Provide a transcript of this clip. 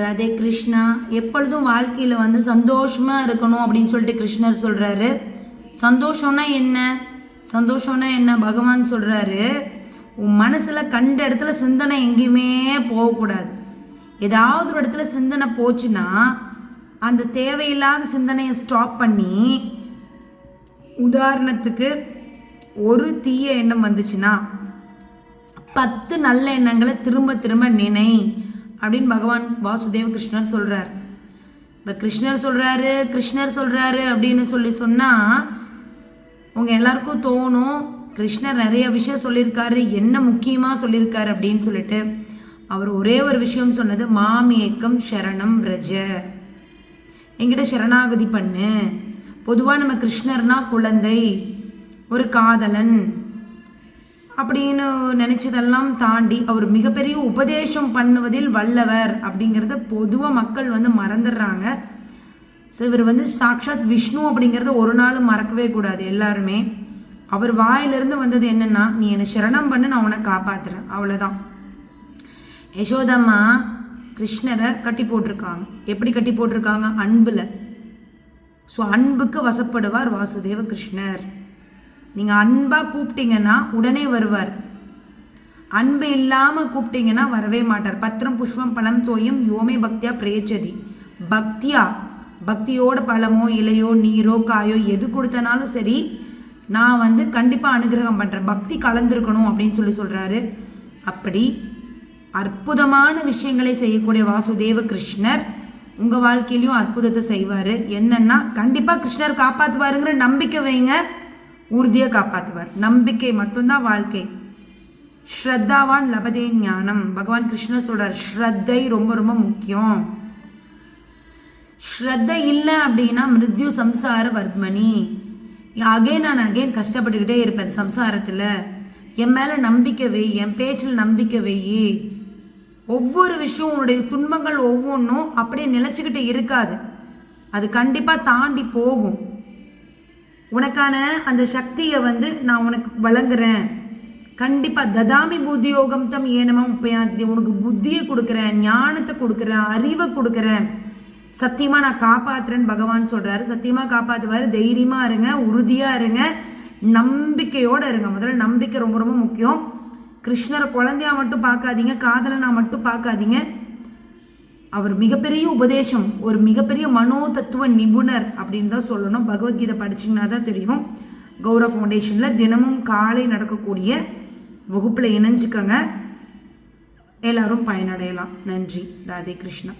ராதே கிருஷ்ணா எப்பொழுதும் வாழ்க்கையில் வந்து சந்தோஷமாக இருக்கணும் அப்படின்னு சொல்லிட்டு கிருஷ்ணர் சொல்கிறாரு சந்தோஷம்னா என்ன? சந்தோஷம்னா என்ன? பகவான் சொல்கிறாரு உன் மனசில் கண்ட இடத்துல சிந்தனை எங்கேயுமே போகக்கூடாது. ஏதாவது ஒரு இடத்துல சிந்தனை போச்சுன்னா அந்த தேவையில்லாத சிந்தனையை ஸ்டாப் பண்ணி உதாரணத்துக்கு ஒரு தீய எண்ணம் வந்துச்சுன்னா பத்து நல்ல எண்ணங்களை திரும்ப திரும்ப நினை. அப்படின்னு பகவான் வாசுதேவ கிருஷ்ணர் சொல்கிறார் இப்போ கிருஷ்ணர் சொல்கிறாரு கிருஷ்ணர் சொல்கிறாரு அப்படின்னு சொல்லி சொன்னால் உங்கள் எல்லாருக்கும் தோணும் கிருஷ்ணர் நிறைய விஷயம் சொல்லியிருக்காரு என்ன முக்கியமாக சொல்லியிருக்காரு அப்படின்னு சொல்லிட்டு அவர் ஒரே ஒரு விஷயம் சொன்னது மாமியக்கம் சரணம் ரஜ என்கிட்ட சரணாகதி பண்ணு. பொதுவாக நம்ம கிருஷ்ணர்னா குழந்தை ஒரு காதலன் அப்படின்னு நினச்சதெல்லாம் தாண்டி அவர் மிகப்பெரிய உபதேசம் பண்ணுவதில் வல்லவர் அப்படிங்கிறத பொதுவாக மக்கள் வந்து மறந்துடுறாங்க. ஸோ இவர் வந்து சாக்ஷாத் விஷ்ணு அப்படிங்கிறத ஒரு நாள் மறக்கவே கூடாது எல்லாருமே. அவர் வாயிலிருந்து வந்தது என்னென்னா நீ என்னை சரணம் பண்ணு நான் உன்னை காப்பாற்றுறேன் அவ்வளோதான் யசோதம்மா கிருஷ்ணரை கட்டி போட்டிருக்காங்க. எப்படி கட்டி போட்டிருக்காங்க? அன்பில். ஸோ அன்புக்கு வசப்படுவார் வாசுதேவ கிருஷ்ணர். நீங்கள் அன்பாக கூப்பிட்டீங்கன்னா உடனே வருவார். அன்பு இல்லாமல் கூப்பிட்டீங்கன்னா வரவே மாட்டார். பத்திரம் புஷ்பம் பழம் தோயும் யோமே பக்தியா பிரேச்சதி. பக்தியா பக்தியோட பழமோ இலையோ நீரோ காயோ எது கொடுத்தனாலும் சரி நான் வந்து கண்டிப்பாக அனுகிரகம் பண்ணுறேன் பக்தி கலந்துருக்கணும் அப்படின்னு சொல்லி சொல்கிறாரு அப்படி அற்புதமான விஷயங்களை செய்யக்கூடிய வாசுதேவ கிருஷ்ணர் உங்கள் வாழ்க்கையிலையும் அற்புதத்தை செய்வார். என்னென்னா கண்டிப்பாக கிருஷ்ணர் காப்பாற்றுவாருங்கிற நம்பிக்கை வைங்க. உறுதியை காப்பாற்றுவார் நம்பிக்கை மட்டும்தான் வாழ்க்கை. ஸ்ரத்தாவான் லபதே ஞானம். பகவான் கிருஷ்ணர் சொல்கிறார் ஸ்ரத்தை ரொம்ப ரொம்ப முக்கியம். ஸ்ரத்தை இல்லை அப்படின்னா மிருத்யு சம்சார வர்த்மணி அகைன் நான் அகைன் கஷ்டப்பட்டுக்கிட்டே இருப்பேன் சம்சாரத்தில். என் மேலே நம்பிக்கை வை என் பேச்சில் நம்பிக்கை வை. ஒவ்வொரு விஷயம் உன்னுடைய துன்பங்கள் ஒவ்வொன்றும் அப்படியே நிலச்சிக்கிட்டு இருக்காது. அது கண்டிப்பாக தாண்டி போகும். உனக்கான அந்த சக்தியை வந்து நான் உனக்கு வழங்குறேன். கண்டிப்பாக ததாமி புத்தியோகம் தம் ஏனமா முப்பையாந்தி உனக்கு புத்தியை கொடுக்குறேன் ஞானத்தை கொடுக்குறேன் அறிவை கொடுக்குறேன். சத்தியமாக நான் காப்பாற்றுறேன்னு பகவான் சொல்கிறாரு சத்தியமாக காப்பாற்றுவார் தைரியமாக இருங்க உறுதியாக இருங்க நம்பிக்கையோடு இருங்க. முதல்ல நம்பிக்கை ரொம்ப ரொம்ப முக்கியம். கிருஷ்ணரை குழந்தையா மட்டும் பார்க்காதீங்க காதலனா மட்டும் பார்க்காதீங்க. அவர் மிகப்பெரிய உபதேசம் ஒரு மிகப்பெரிய மனோ தத்துவ நிபுணர் அப்படின்னு தான் சொல்லணும். பகவத்கீதை படிச்சிங்கன்னா தான் தெரியும். கௌரவ ஃபவுண்டேஷனில் தினமும் காலை நடக்கக்கூடிய வகுப்பில் இணைஞ்சிக்கங்க. எல்லாரும் பயனடையலாம். நன்றி. ராதே கிருஷ்ணா.